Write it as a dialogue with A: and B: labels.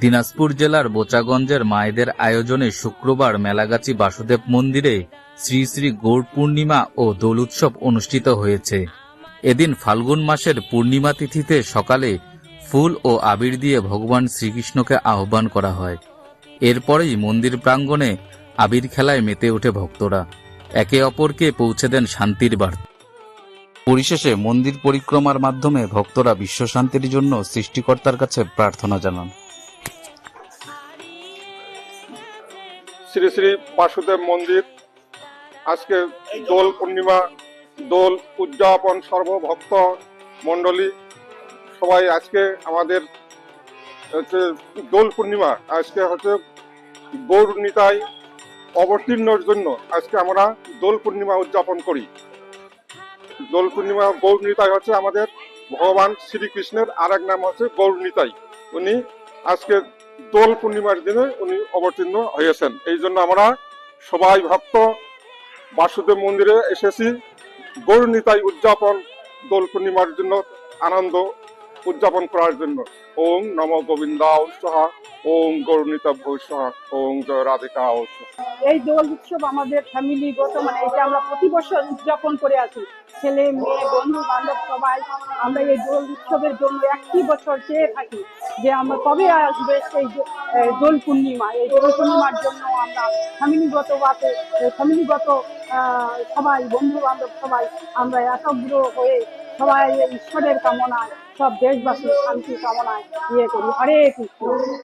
A: দিনাজপুর জেলার বোচাগঞ্জের মায়েদের আয়োজনে শুক্রবার মেলাগাছি বাসুদেব মন্দিরে শ্রী শ্রী গৌড় পূর্ণিমা ও দোল উৎসব অনুষ্ঠিত হয়েছে। এদিন ফাল্গুন মাসের পূর্ণিমা তিথিতে সকালে ফুল ও আবির দিয়ে ভগবান শ্রীকৃষ্ণকে আহ্বান করা হয়। এরপরেই মন্দির প্রাঙ্গণে আবির খেলায় মেতে ওঠে ভক্তরা। একে অপরকে পৌঁছে দেন শান্তির বার্তা। পরিশেষে মন্দির পরিক্রমার মাধ্যমে ভক্তরা বিশ্বশান্তির জন্য সৃষ্টিকর্তার কাছে প্রার্থনা জানান।
B: শ্রী শ্রী বাসুদেব মন্দির। আজকে দোল পূর্ণিমা, দোল উদযাপন সর্বভক্ত মণ্ডলী। সবাই আজকে আমাদের হচ্ছে দোল পূর্ণিমা, আজকে হচ্ছে গৌর অবতীর্ণর জন্য আজকে আমরা দোল পূর্ণিমা উদযাপন করি। দোল পূর্ণিমা, গৌর নিতাই হচ্ছে আমাদের ভগবান শ্রীকৃষ্ণের আর এক নাম হচ্ছে গৌর নিতাই। উনি আজকে দোল পূর্ণিমার দিনে উনি অবতীর্ণ হয়েছেন। এই জন্য আমরা সবাই ভক্ত, বাসুদেব মন্দিরে এসেছি। গৌর নিতাই উদযাপন দোল পূর্ণিমার জন্য আনন্দ উদযাপন করার জন্য। ওং নম গোবিন্দা সহা ওং গৌরনীতা ভূষহা ওং জয় রাধিকা
C: এই দোল উৎসব আমাদের ফ্যামিলিগত মানে এটা আমরা প্রতি বছর উদযাপন করে আছি ছেলে, মেয়ে, বন্ধু, বান্ধব সবাই আমরা এই দোল উৎসবের জন্য একটি বছর চেয়ে থাকি যে আমরা কবে আসবে সেই দোল পূর্ণিমা। এই দোল পূর্ণিমার জন্য আমরা ফ্যামিলিগত বাতে ফ্যামিলিগত সবাই বন্ধু বান্ধব সবাই আমরা একাগ্র হয়ে সবাই ঈশ্বরের কামনায় সব দেশবাসীর শান্তি কামনায় ইয়ে করি। হরে কৃষ্ণ।